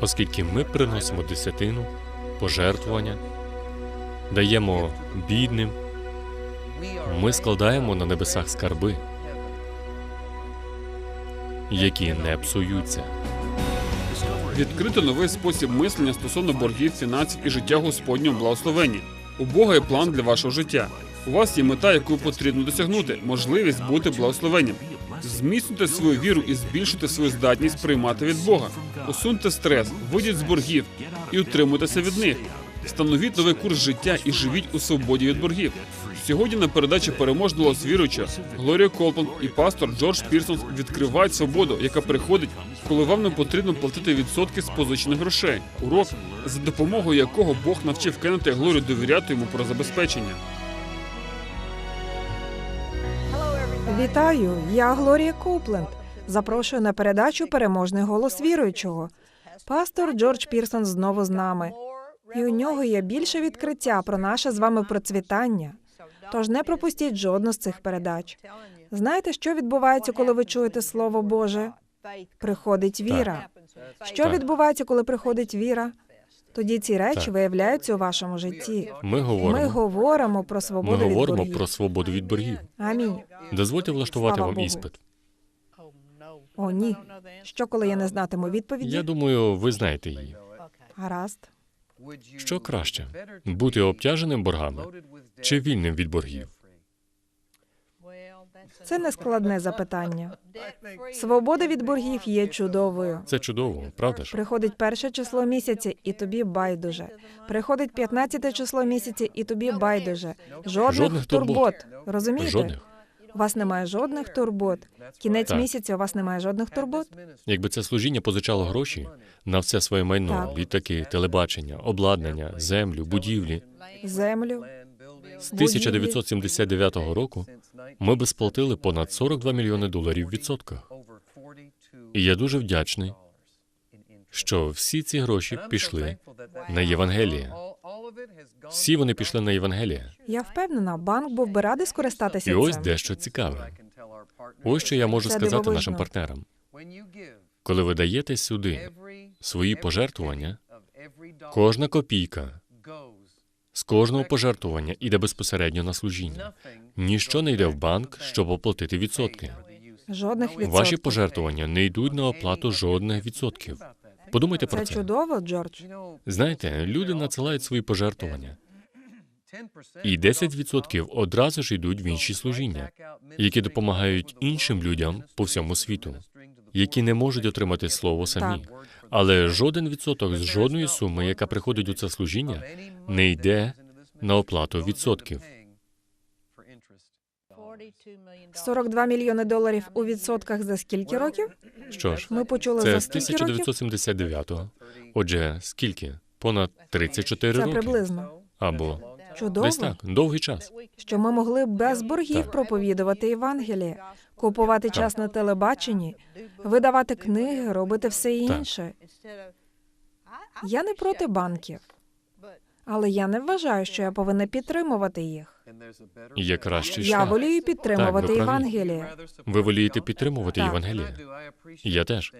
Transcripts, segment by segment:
оскільки ми приносимо десятину, пожертвування, даємо бідним, ми складаємо на небесах скарби, які не псуються. Відкрито новий спосіб мислення стосовно боргів, фінансів і життя Господнього благословенні. У Бога є план для вашого життя. У вас є мета, яку потрібно досягнути, можливість бути благословенням. Зміцнюйте свою віру і збільшуйте свою здатність приймати від Бога. Усуньте стрес, вийдіть з боргів і утримуйтеся від них. Встановіть новий курс життя і живіть у свободі від боргів. Сьогодні на передачі переможного голос Глорія Колпан і пастор Джордж Пірсон відкривають свободу, яка приходить, коли вам не потрібно платити відсотки з позичених грошей. Урок, за допомогою якого Бог навчив Кеннета Глорію довіряти йому про забезпечення. Вітаю, я Глорія Копленд. Запрошую на передачу Переможний голос віруючого. Пастор Джордж Пірсон знову з нами. І у нього є більше відкриття про наше з вами процвітання. Тож не пропустіть жодну з цих передач. Знаєте, що відбувається, коли ви чуєте Слово Боже? Приходить віра. Що відбувається, коли приходить віра? Тоді ці речі Так. виявляються у вашому житті. Ми Ми говоримо, говоримо про ми свободу від говоримо боргів. про свободу від боргів. Амінь. Дозвольте влаштувати Слава вам Богу. іспит. О, ні. Що, коли я не знатиму відповіді? Я думаю, ви знаєте її. Гаразд. Що краще бути обтяженим боргами чи вільним від боргів? Це не складне запитання. Свобода від боргів є чудовою. Це чудово, правда ж? Приходить перше число місяця, і тобі байдуже. Приходить 15 число місяця, і тобі байдуже. Жодних, Жодних турбот. турбот. Розумієте? Жодних. У вас немає жодних турбот. Кінець Так. місяця у вас немає жодних турбот. Якби це служіння позичало гроші на все своє майно, Так. літаки, телебачення, обладнання, землю, будівлі, Землю. З 1979 року ми би сплатили понад 42 мільйони доларів в відсотках. І я дуже вдячний, що всі ці гроші пішли на Євангеліє. Всі вони пішли на Євангеліє. Я впевнена, банк був би радий скористатися І ось цим. дещо цікаве. Ось що я можу Це сказати дивовижно. нашим партнерам. Коли ви даєте сюди свої пожертвування, кожна копійка з кожного пожертвування іде безпосередньо на служіння. Ніщо не йде в банк, щоб оплатити відсотки. Жодних відсотків. Ваші пожертвування не йдуть на оплату жодних відсотків. Подумайте про Це це. чудово, Джордж. Знаєте, люди надсилають свої пожертвування, і 10% одразу ж йдуть в інші служіння, які допомагають іншим людям по всьому світу, які не можуть отримати слово самі. Але жоден відсоток з жодної суми, яка приходить у це служіння, не йде на оплату відсотків. 42 мільйони доларів у відсотках за скільки років? Що ж, Ми почули це за з скільки років? 1979-го. Отже, скільки? Понад 34 Це роки. приблизно. Або Чудово, десь так, довгий час. що ми могли без боргів Так. проповідувати Євангеліє, купувати час на телебаченні, видавати книги, робити все інше. Я не проти банків, але я не вважаю, що я повинна підтримувати їх. Є кращий Я волію підтримувати. Євангеліє. Ви волієте підтримувати Так. Євангеліє. Я теж.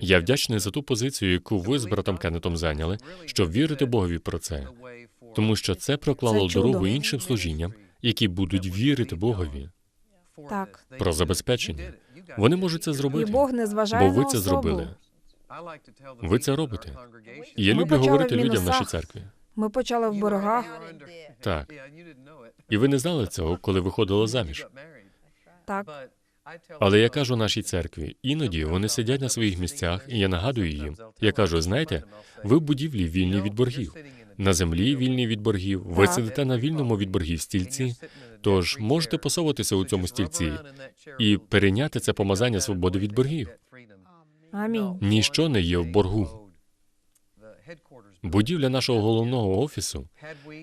Я вдячний за ту позицію, яку ви з братом Кеннетом зайняли, щоб вірити Богові про це, тому що це проклало Це дорогу іншим служінням, які будуть вірити Богові Так, про забезпечення. Вони можуть це і зробити, Бог не зважає бо ви на це особу. зробили. Ви це робите. І я Ми люблю говорити в людям в нашій церкві. Ми почали в боргах. Так. І ви не знали цього, коли виходили заміж. Так, Але я кажу нашій церкві, іноді вони сидять на своїх місцях, і я нагадую їм. Я кажу: знаєте, ви в будівлі вільні від боргів, на землі вільні від боргів. Ви сидите на вільному від боргів стільці. Тож можете посовуватися у цьому стільці і перейняти це помазання свободи від боргів. амінь. Ніщо не є в боргу. Будівля нашого головного офісу.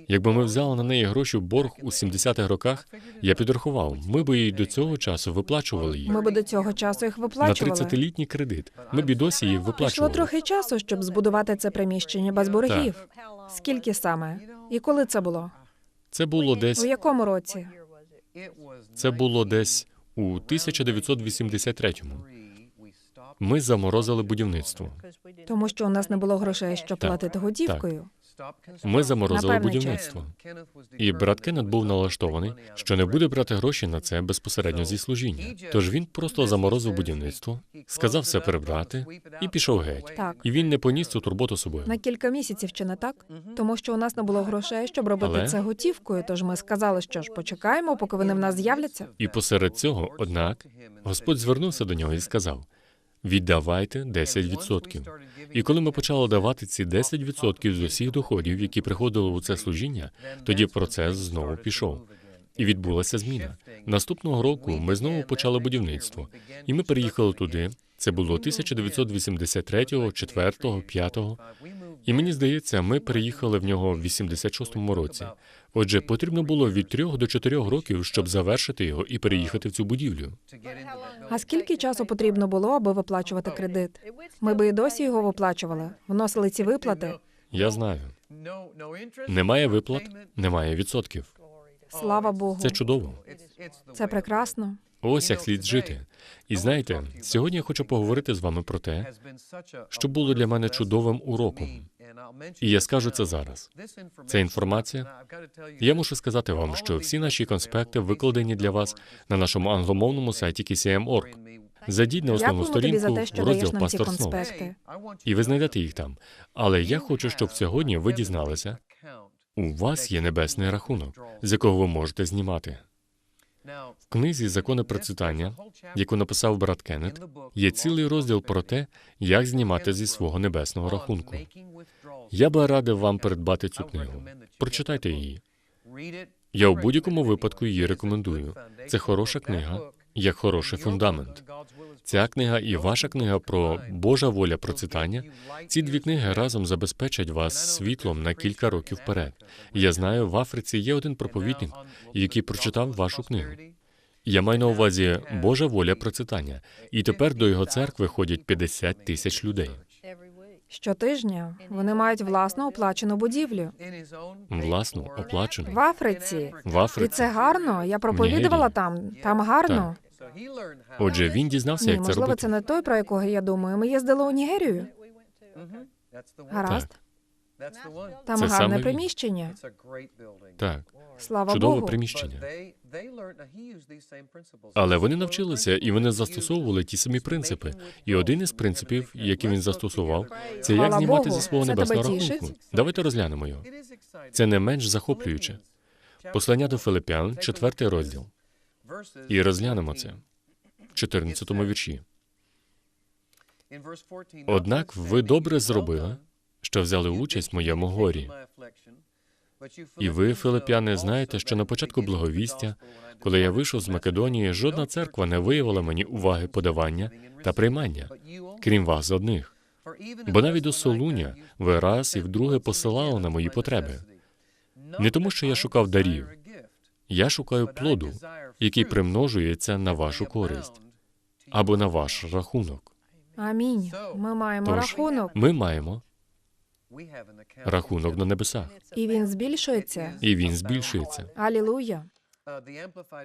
Якби ми взяли на неї гроші в борг у 70-х роках, я підрахував, ми би і до цього часу виплачували їх. Ми би до цього часу їх На виплачували. 30-літній кредит. Ми б і досі їх Пішло виплачували. трохи часу, щоб збудувати це приміщення без боргів. Скільки саме? І коли це було? Це було десь У якому році? це було десь у 1983-му. Ми заморозили будівництво. Тому що у нас не було грошей, щоб Так, платити готівкою. Ми заморозили На певний будівництво. І брат Кеннет був налаштований, що не буде брати гроші на це безпосередньо зі служіння. Тож він просто заморозив будівництво, сказав все прибрати і пішов геть. Так. І він не поніс цю турботу собою. На кілька місяців чи не так? Тому що у нас не було грошей, щоб робити Але- це готівкою. Тож ми сказали, що ж почекаємо, поки вони в нас з'являться. І посеред цього, однак, Господь звернувся до нього і сказав: віддавайте 10%. І коли ми почали давати ці 10% з усіх доходів, які приходили у це служіння, тоді процес знову пішов. І відбулася зміна. Наступного року ми знову почали будівництво, і ми переїхали туди. Це було 1983, 4, 5. І мені здається, ми переїхали в нього в 86-му році. Отже, потрібно було від 3 до 4 років, щоб завершити його і переїхати в цю будівлю. А скільки часу потрібно було, аби виплачувати кредит? Ми би і досі його виплачували, вносили ці виплати. Я знаю. Немає виплат, немає відсотків. Слава Богу, Це чудово. це прекрасно. Ось як слід жити. І знаєте, сьогодні я хочу поговорити з вами про те, що було для мене чудовим уроком. І я скажу це зараз. Це інформація. Я мушу сказати вам, що всі наші конспекти викладені для вас на нашому англомовному сайті KCM.org. Зайдіть на основну Дякуємо тобі за сторінку те, в даєш розділ нам ці Пастор Сноу, конспекти. і ви знайдете їх там. Але я хочу, щоб сьогодні ви дізналися, у вас є небесний рахунок, з якого ви можете знімати. В книзі Закони процвітання, яку написав брат Кеннет, є цілий розділ про те, як знімати зі свого небесного рахунку. Я би радив вам придбати цю книгу. Прочитайте її. Я у будь-якому випадку її рекомендую. Це хороша книга, як хороший фундамент. Ця книга і ваша книга про Божа воля процвітання. Ці дві книги разом забезпечать вас світлом на кілька років вперед. Я знаю, в Африці є один проповідник, який прочитав вашу книгу. Я маю на увазі Божа воля процвітання, і тепер до його церкви ходять 50 тисяч людей. Щотижня вони мають власну оплачену будівлю Власну, оплачену. в Африці. В І це гарно. Я проповідувала Нігерії. там. Там гарно. Отже, він дізнався, Ні, як це можливо, робити. це не той, про якого я думаю. Ми їздили у Нігерію. Гаразд. Там Це саме гарне він. приміщення. Так, Слава чудове Богу. приміщення. Але вони навчилися і вони застосовували ті самі принципи. І один із принципів, який він застосував, це як знімати зі свого небесного рахунку. Давайте розглянемо його. Це не менш захоплююче. Послання до Филиппян, четвертий розділ. І розглянемо це в 14 вірші. Однак ви добре зробили, що взяли участь в моєму горі. І ви, филип'яни, знаєте, що на початку благовістя, коли я вийшов з Македонії, жодна церква не виявила мені уваги подавання та приймання, крім вас одних. Бо навіть до Солуня ви раз і вдруге посилали на мої потреби. Не тому, що я шукав дарів, Я шукаю плоду, який примножується на вашу користь або на ваш рахунок. Амінь. Ми маємо Тож, рахунок, Ми маємо рахунок на небесах, і він збільшується. і він збільшується. Алілуя.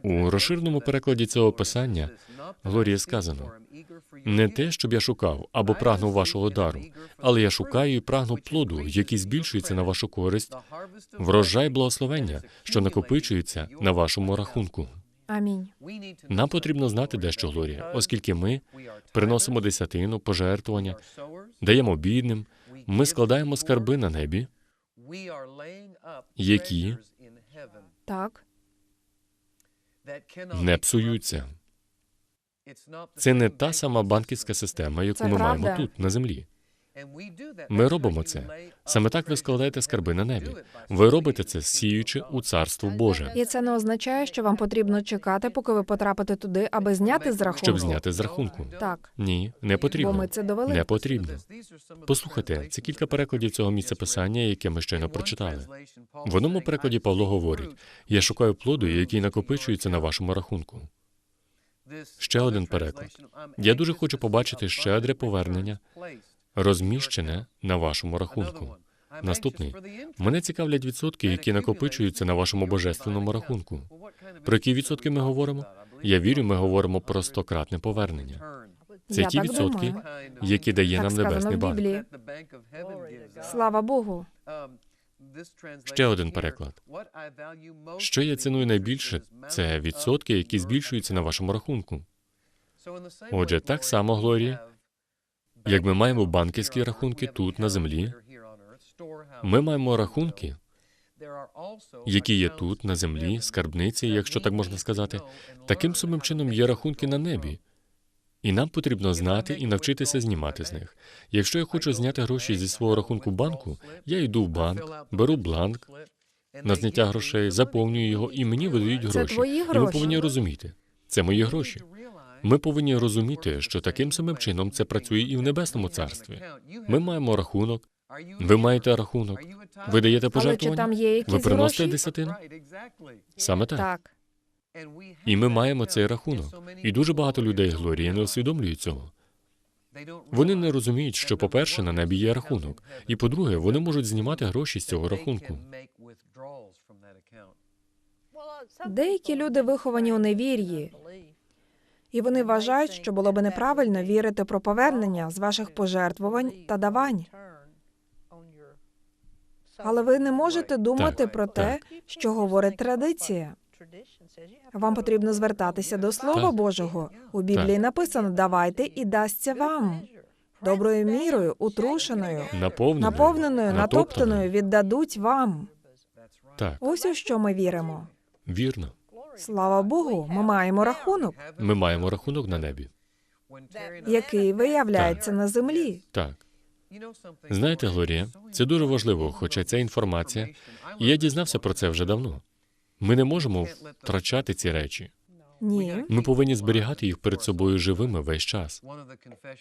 У розширеному перекладі цього писання Глорія сказано не те, щоб я шукав або прагнув вашого дару, але я шукаю і прагну плоду, який збільшується на вашу користь, врожай благословення, що накопичується на вашому рахунку. Амінь. Нам потрібно знати дещо, Глорія, оскільки ми приносимо десятину, пожертвування, даємо бідним, ми складаємо скарби на небі, які Так. не псуються. Це не та сама банківська система, яку Це ми правда. маємо тут, на землі. Ми робимо це. Саме так ви складаєте скарби на небі. Ви робите це, сіючи у царство Боже, І це не означає, що вам потрібно чекати, поки ви потрапите туди, аби зняти з рахунку. щоб зняти з рахунку. Так, Ні, не бо потрібно. ми це довели. Не потрібно. Послухайте, це кілька перекладів цього місця писання, яке ми щойно прочитали. В одному перекладі Павло говорить: я шукаю плоду, який накопичується на вашому рахунку. Ще один переклад. Я дуже хочу побачити щедре повернення, розміщене на вашому рахунку. Наступний. Мене цікавлять відсотки, які накопичуються на вашому божественному рахунку. Про які відсотки ми говоримо? Я вірю, ми говоримо про стократне повернення. Це Я ті так відсотки, думаю. які дає Так нам небесний банк. Слава Богу. Ще один переклад. Що я ціную найбільше, це відсотки, які збільшуються на вашому рахунку. Отже, так само, Глорія, Як ми маємо банківські рахунки тут на землі, ми маємо рахунки, які є тут на землі, скарбниці, якщо так можна сказати. Таким самим чином є рахунки на небі. І нам потрібно знати і навчитися знімати з них. Якщо я хочу зняти гроші зі свого рахунку банку, я йду в банк, беру бланк на зняття грошей, заповнюю його, і мені видають Це гроші. І ми повинні розуміти, це мої гроші. Ми повинні розуміти, що таким самим чином це працює і в небесному царстві. Ми маємо рахунок. Ви маєте рахунок. Ви даєте Але чи пожертвування? там є якісь Ви приносите гроші? десятину? Саме так. Так. І ми маємо цей рахунок. І дуже багато людей Глорії не усвідомлюють цього. Вони не розуміють, що, по-перше, на небі є рахунок, і по-друге, вони можуть знімати гроші з цього рахунку. Деякі люди виховані у невір'ї, і вони вважають, що було би неправильно вірити про повернення з ваших пожертвувань та давань. Але ви не можете думати Так, про те, що говорить традиція. Вам потрібно звертатися до Слова Так. Божого. У Біблії написано: давайте і дасться вам. Доброю мірою, утрушеною, Наповненою, наповненою, натоптаною віддадуть вам. Так, Ось у що ми віримо. вірно. Слава Богу, ми маємо рахунок, Ми маємо рахунок на небі. який виявляється на землі. Так. Знаєте, Глорія, це дуже важливо, хоча ця інформація, і я дізнався про це вже давно. Ми не можемо втрачати ці речі. Ні. Ми повинні зберігати їх перед собою живими весь час.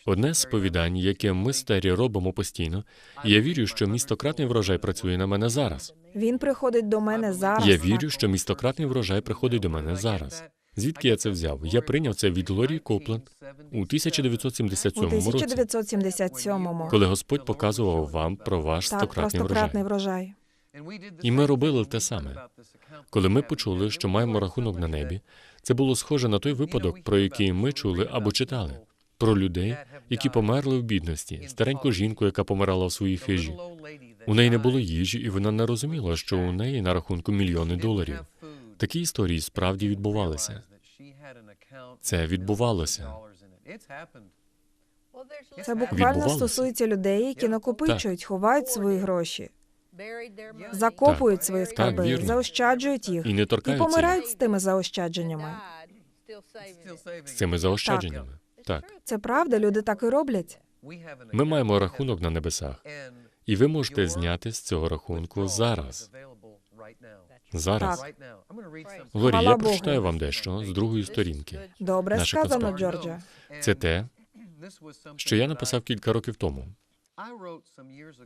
Одне з сповідань, яке ми старі робимо постійно, я вірю, що містократний врожай працює на мене зараз. Він приходить до мене зараз. Я вірю, що містократний врожай приходить до мене зараз. Звідки я це взяв? Я прийняв це від Лорії Копленд у у 1977 році, 1977-му. коли Господь показував вам про ваш Так, про стократний стократний врожай. врожай. І ми робили те саме. Коли ми почули, що маємо рахунок на небі, це було схоже на той випадок, про який ми чули або читали. Про людей, які померли в бідності, стареньку жінку, яка помирала в своїй хижі. У неї не було їжі, і вона не розуміла, що у неї на рахунку мільйони доларів. Такі історії справді відбувалися. Це відбувалося. Це буквально Відбувалося. стосується людей, які накопичують, ховають свої гроші, закопують свої скарби, вірно. заощаджують їх І не і торкаються помирають з тими заощадженнями. з цими заощадженнями. Так, Це правда, люди так і роблять. ми маємо рахунок на небесах, і ви можете зняти з цього рахунку зараз. Зараз. Так. Глорі, Хвала я Богу. прочитаю вам дещо з другої сторінки. Добре сказано, конспект. Джордже. Це те, що я написав кілька років тому.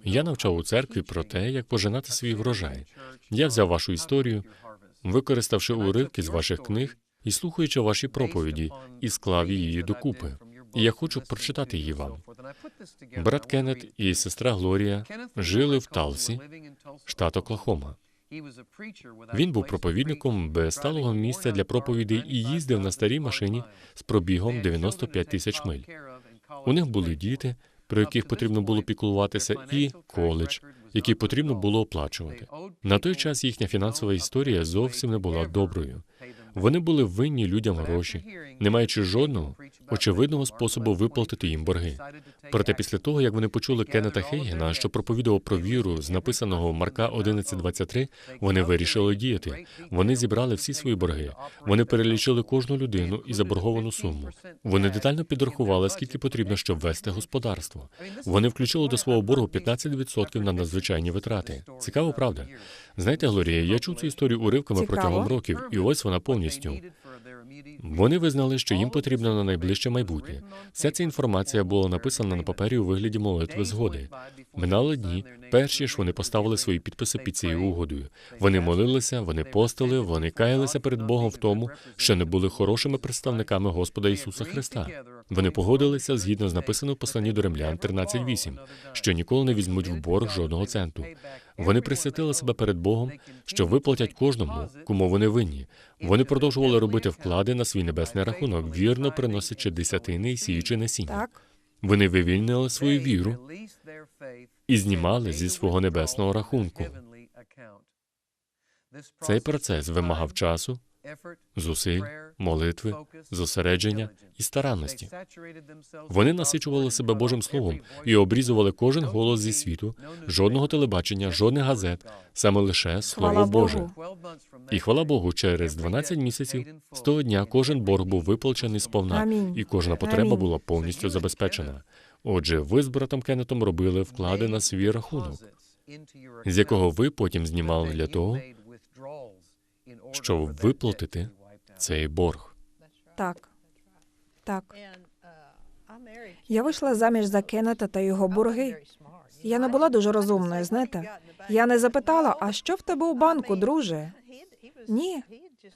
Я навчав у церкві про те, як пожинати свій врожай. Я взяв вашу історію, використавши уривки з ваших книг і слухаючи ваші проповіді, і склав її докупи. І я хочу прочитати її вам. Брат Кеннет і сестра Глорія жили в Талсі, штат Оклахома. Він був проповідником без сталого місця для проповідей і їздив на старій машині з пробігом 95 тисяч миль. У них були діти, про яких потрібно було піклуватися, і коледж, який потрібно було оплачувати. На той час їхня фінансова історія зовсім не була доброю. Вони були винні людям гроші, не маючи жодного очевидного способу виплатити їм борги. Проте після того, як вони почули Кеннета Хейгена, що проповідував про віру з написаного Марка 11.23, вони вирішили діяти. Вони зібрали всі свої борги. Вони перелічили кожну людину і заборговану суму. Вони детально підрахували, скільки потрібно, щоб вести господарство. Вони включили до свого боргу 15% на надзвичайні витрати. Цікаво, правда? Знаєте, Глорія, я чув цю історію уривками Цікаво. протягом років, і ось вона повністю. Вони визнали, що їм потрібно на найближче майбутнє. Вся ця інформація була написана на папері у вигляді молитви згоди. Минали дні, перші ж вони поставили свої підписи під цією угодою. Вони молилися, вони постили, вони каялися перед Богом в тому, що не були хорошими представниками Господа Ісуса Христа. Вони погодилися згідно з написаним в посланні до римлян 13.8, що ніколи не візьмуть в борг жодного центу. Вони присвятили себе перед Богом, що виплатять кожному, кому вони винні. Вони продовжували робити вклади на свій небесний рахунок, вірно приносячи десятини і сіючи насіння. Вони вивільнили свою віру і знімали зі свого небесного рахунку. Цей процес вимагав часу, зусиль, молитви, зосередження і старанності. Вони насичували себе Божим Словом і обрізували кожен голос зі світу, жодного телебачення, жодних газет, саме лише Слово Боже. І хвала Богу, через 12 місяців з того дня кожен борг був виплачений сповна, і кожна потреба була повністю забезпечена. Отже, ви з братом Кеннетом робили вклади на свій рахунок, з якого ви потім знімали для того, щоб виплатити цей борг. так, так. Я вийшла заміж за Кеннета та його борги. Я не була дуже розумною, знаєте. Я не запитала, а що в тебе у банку, друже? Ні.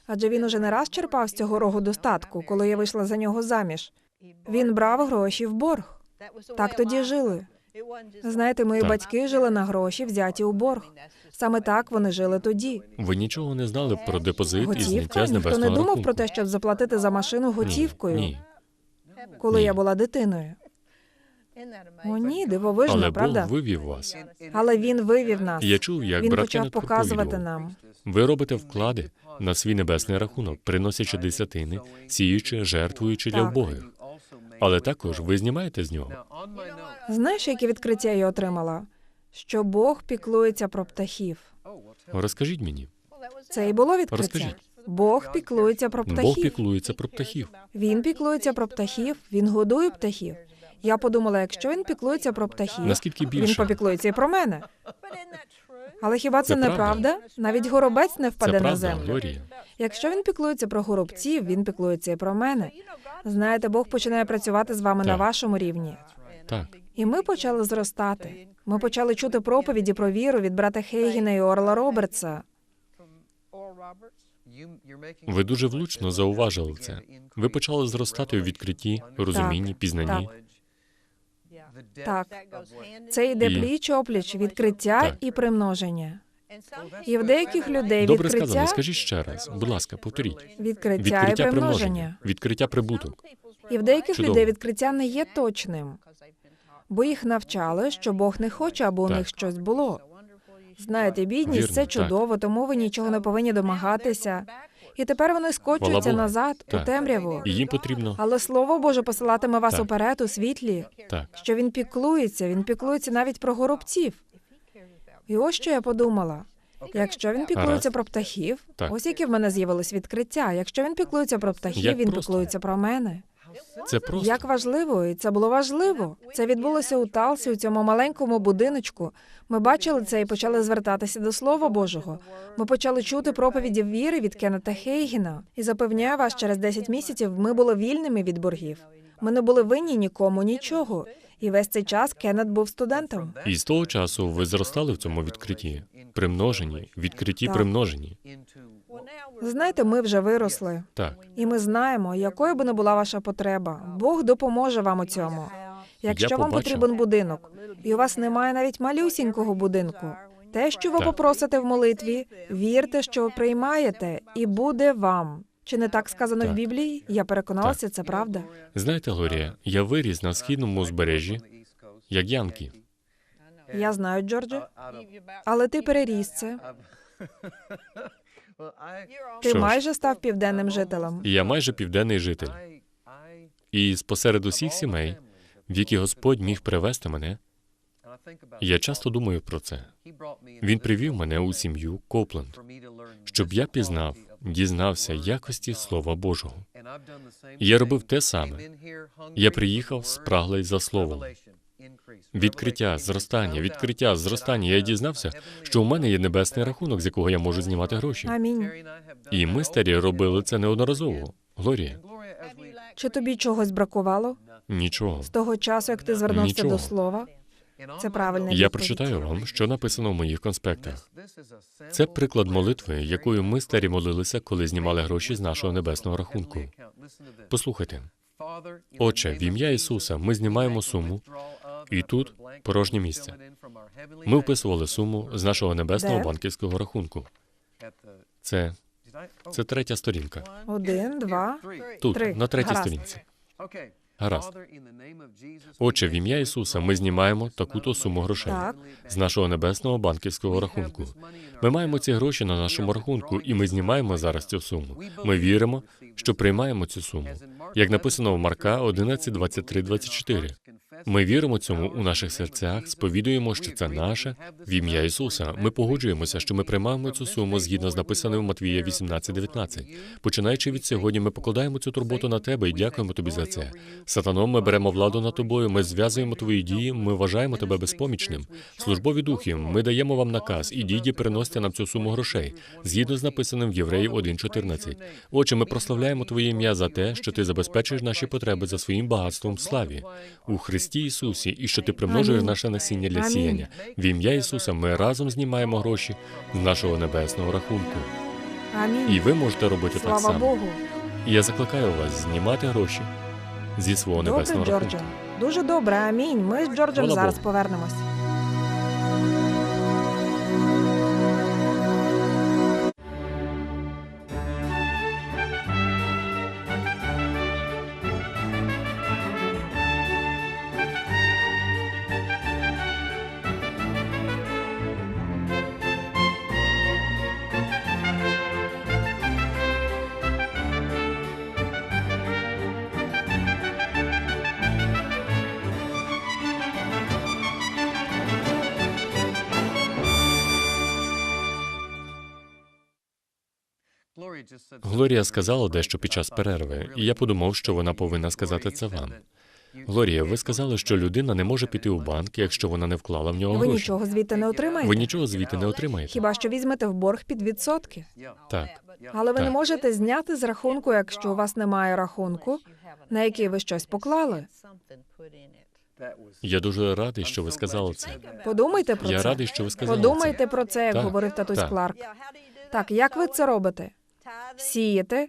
Адже він уже не раз черпав з цього рогу достатку, коли я вийшла за нього заміж. Він брав гроші в борг. Так тоді жили. Знаєте, мої Так. батьки жили на гроші, взяті у борг. Саме так вони жили тоді. Ви нічого не знали про депозит і зняття з Ніхто небесного не думав рахунку? про те, щоб заплатити за машину готівкою, Ні. коли Ні. я була дитиною. О, ні, дивовижно, Але правда? Бог вивів вас. Але він вивів нас. Я чув, як Він почав показувати нам. Ви робите вклади на свій небесний рахунок, приносячи десятини, сіючи, жертвуючи для Так. вбогих. Але також ви знімаєте з нього. Знаєш, яке відкриття я отримала? Що Бог піклується про птахів. Розкажіть мені, Це і було відкриття. Розкажіть. Бог піклується про птахів. Бог піклується про птахів. Він піклується про птахів, він годує птахів. Я подумала, якщо він піклується про птахів, Наскільки більше? він попіклується і про мене. Але хіба це, Це не правда. правда? Навіть горобець не Це впаде на правда, землю. Глорія. Якщо він піклується про горобців, він піклується і про мене. Знаєте, Бог починає працювати з вами на вашому рівні. Так, І ми почали зростати. Ми почали чути проповіді про віру від брата Хейгіна і Орла Робертса. ви дуже влучно зауважили це. Ви почали зростати у відкритті, розумінні, пізнанні. Так. Це йде І- пліч опліч, відкриття Так. і примноження. І в деяких людей Добре відкриття, сказано. Скажіть ще раз, будь ласка, повторіть. відкриття, і Відкриття примноження. примноження, відкриття прибуток. І в деяких Чудово. людей відкриття не є точним, бо їх навчали, що Бог не хоче, аби у Так. них щось було. Знаєте, бідність Вірно, це так. чудово, тому ви нічого не повинні домагатися. І тепер вони скочуються назад у темряву. І їм потрібно Але слово Боже посилатиме вас Так. уперед у світлі, так. що він піклується, він піклується навіть про горобців. І ось що я подумала. Якщо він піклується Гаразд. про птахів, Так. ось яке в мене з'явилось відкриття. Якщо він піклується про птахів, Як він просто. піклується про мене. Це просто Як важливо, і це було важливо. Це відбулося у Талсі, у цьому маленькому будиночку. Ми бачили це і почали звертатися до Слова Божого. Ми почали чути проповіді віри від Кеннета Хейгіна. І запевняю вас, через 10 місяців ми були вільними від боргів. Ми не були винні нікому нічого. І весь цей час Кеннет був студентом. і з того часу ви зростали в цьому відкритті, примноженні, відкритті Так. примноженні. Знаєте, ми вже виросли, Так, і ми знаємо, якою би не була ваша потреба. Бог допоможе вам у цьому. Якщо вам потрібен будинок, і у вас немає навіть малюсінького будинку, те, що ви Так. попросите в молитві, вірте, що ви приймаєте, і буде вам. Чи не так сказано в Так. Біблії? Я переконалася, це правда. знаєте, Глорія, я виріс на східному узбережжі, як Янки. Я знаю, Джордже, але ти переріс це. Ти майже став південним жителем. Я майже південний житель. І спосеред усіх сімей, в які Господь міг привести мене, я часто думаю про це. Він привів мене у сім'ю Копленд, щоб я пізнав, дізнався якості Слова Божого. Я робив те саме. Я приїхав спраглий за словом. Відкриття, зростання, відкриття, зростання. Я дізнався, що у мене є небесний рахунок, з якого я можу знімати гроші. Амінь. І ми старі робили це неодноразово. Глорія, Чи тобі чогось бракувало нічого. з того часу, як ти звернувся Нічого. до слова? Це правильна Я відповідь. прочитаю вам, що написано в моїх конспектах. Це приклад молитви, якою ми старі молилися, коли знімали гроші з нашого небесного рахунку. Послухайте, Отче, в ім'я Ісуса ми знімаємо суму, І тут порожнє місце. Ми вписували суму з нашого небесного Де? банківського рахунку. Це, це третя сторінка. Один, два. Тут, Три. на третій Гаразд. сторінці. Гаразд. Отче, в ім'я Ісуса ми знімаємо таку-то суму грошей Так. з нашого небесного банківського рахунку. Ми маємо ці гроші на нашому рахунку, і ми знімаємо зараз цю суму. Ми віримо, що приймаємо цю суму. Як написано в Марка 11, 23, 24. Ми віримо цьому у наших серцях, сповідуємо, що це наше в ім'я Ісуса. Ми погоджуємося, що ми приймаємо цю суму згідно з написаним Матвія 18, 19. Починаючи від сьогодні, ми покладаємо цю турботу на тебе і дякуємо тобі за це. Сатаном, ми беремо владу над тобою, ми зв'язуємо твої дії, ми вважаємо тебе безпомічним. Службові духи, ми даємо вам наказ, і приносите нам цю суму грошей, згідно з написаним в Євреїв 1.14. Отче, ми прославляємо Твоє ім'я за те, що ти забезпечуєш наші потреби за своїм багатством славі у Христі Ісусі, і що ти примножуєш наше насіння для сіяння. В ім'я Ісуса ми разом знімаємо гроші з нашого небесного рахунку. Амінь. І ви можете робити так само. Богу. І я закликаю вас знімати гроші зі свого Добре, небесного рахунку. Дуже добре. Амінь. Ми з Джорджем зараз Богу. повернемось. Глорія сказала дещо під час перерви, і я подумав, що вона повинна сказати це вам. Глорія, ви сказали, що людина не може піти у банк, якщо вона не вклала в нього Ви нічого звідти не отримаєте? Ви нічого звідти не отримаєте. Хіба що візьмете в борг під відсотки. Так. Але ви не можете зняти з рахунку, якщо у вас немає рахунку, на який ви щось поклали. Я дуже радий, що ви сказали це. Подумайте про Я це. радий, що ви сказали Подумайте про це, як Так, говорив татусь так. Кларк. Так, як ви це робите? Сієте,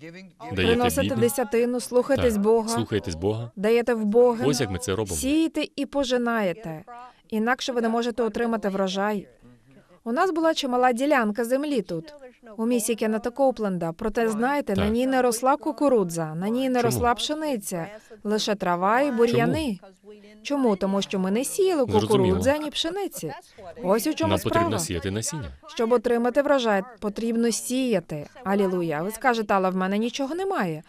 приносити приносите десятину, слухайтесь Так. Бога, Слухайтесь Бога. даєте в Бога, Ось як ми це робимо. сієте і пожинаєте. Інакше ви не можете отримати врожай. У нас була чимала ділянка землі тут, у місті Кеннета Коупленда. Проте, знаєте, на ній не росла кукурудза, на ній не Чому? росла пшениця, лише трава і бур'яни. Чому? Тому що ми не сіяли кукурудзи ані пшениці. Ось у чому Нам справа. потрібно сіяти насіння. Щоб отримати врожай, потрібно сіяти. Алілуя. Ви скажете, але в мене нічого немає.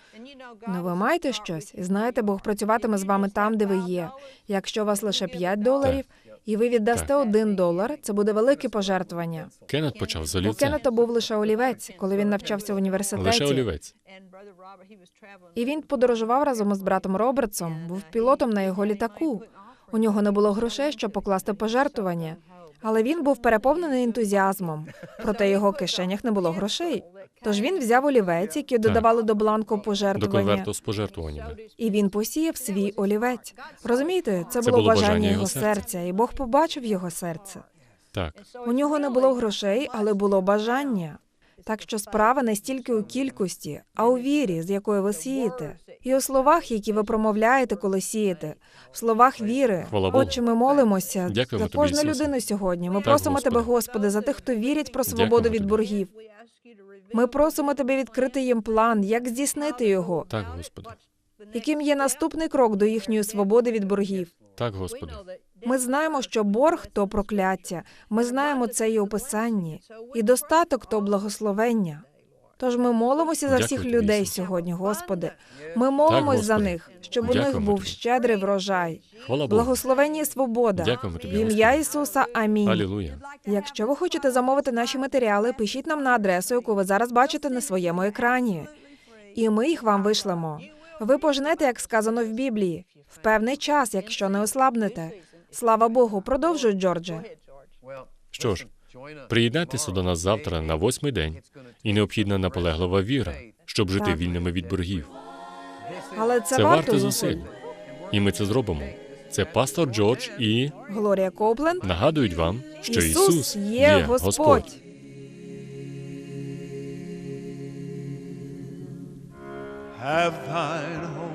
Ну ви маєте щось, і знаєте, Бог працюватиме з вами там, де ви є. Якщо у вас лише 5 доларів, і ви віддасте Так. один долар, це буде велике пожертвування. Кеннет почав з У. Кеннета був лише олівець, коли він навчався в університеті. Лише олівець. І він подорожував разом із братом Робертсом, був пілотом на його літаку. У нього не було грошей, щоб покласти пожертвування. Але він був переповнений ентузіазмом. Проте його кишенях не було грошей. Тож він взяв олівець, який додавали до бланку До пожертвування, конверту з пожертвуваннями. і він посіяв свій олівець. Розумієте, це Це було бажання його серця, і Бог побачив його серце. Так. У нього не було грошей, але було бажання. Так що справа не стільки у кількості, а у вірі, з якою ви сієте, і у словах, які ви промовляєте, коли сієте, в словах віри. Хвала Богу. Отче, ми молимося Дякуємо за тобі, кожну Ісусе. людину сьогодні. Ми Так, просимо Господи. тебе, Господи, за тих, хто вірять про свободу Дякуємо від тобі. боргів. Ми просимо тебе відкрити їм план, як здійснити його, Так, Господи. яким є наступний крок до їхньої свободи від боргів. Так, Господи. Ми знаємо, що борг то прокляття. Ми знаємо це і у писанні, і достаток то благословення. Тож ми молимося за всіх тобі, людей Ісусе. сьогодні, Господи. Ми молимось за Господи. них, щоб у них був тобі. щедрий врожай, Хвала Богу. благословення і свобода. Дякуємо тобі, В ім'я Господи. Ісуса. Амінь. Алілуя. Якщо ви хочете замовити наші матеріали, пишіть нам на адресу, яку ви зараз бачите на своєму екрані. І ми їх вам вишлемо. Ви пожнете, як сказано в Біблії, в певний час, якщо не ослабнете. Слава Богу, продовжуй, Джордже. Що ж, приєднайтеся до нас завтра на восьмий день, і необхідна наполеглива віра, щоб жити Так. вільними від боргів. Але це, Це варто зусиль. І ми це зробимо. Це пастор Джордж і Глорія Копленд. нагадують вам, що Ісус, Ісус є Господь. Господь. have thine own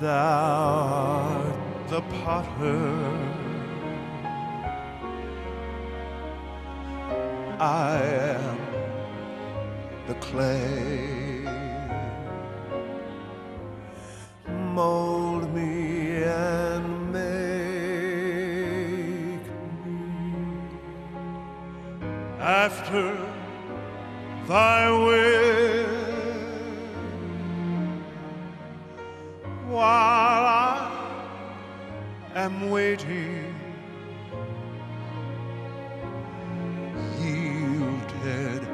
Thou art the potter. I am the clay. Mold after thy will while I am waiting, yielded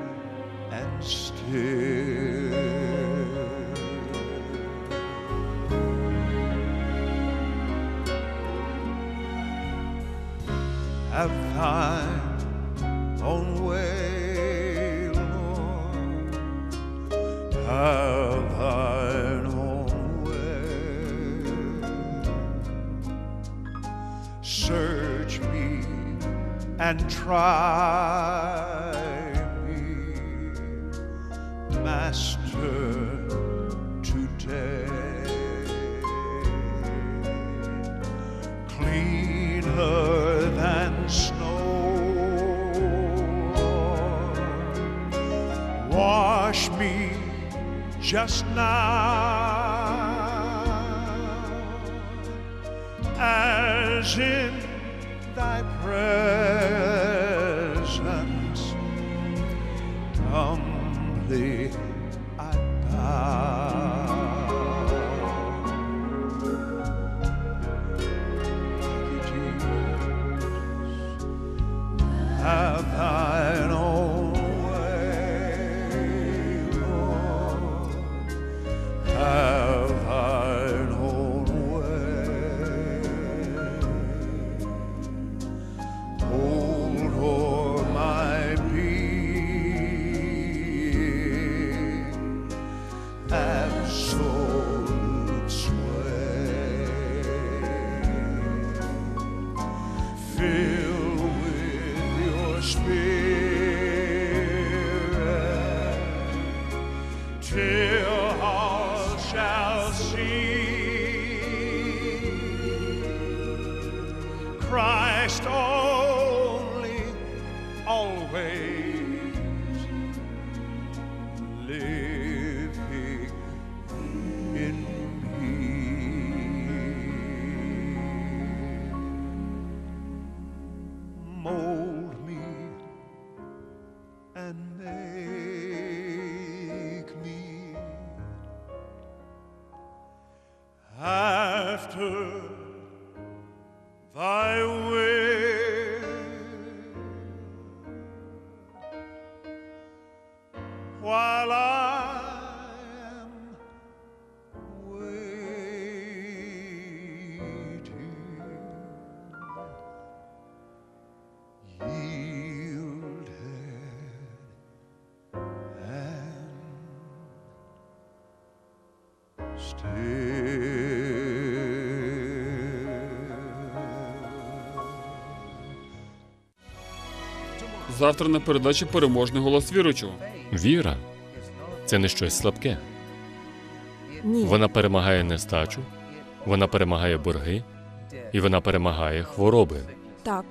and still. Have thine and try me, Master, today. Cleaner than snow, Wash me just now highway. Завтра на передачі переможний голос віручого. Віра це не щось слабке. Ні. Вона перемагає нестачу, вона перемагає борги і вона перемагає хвороби. Так.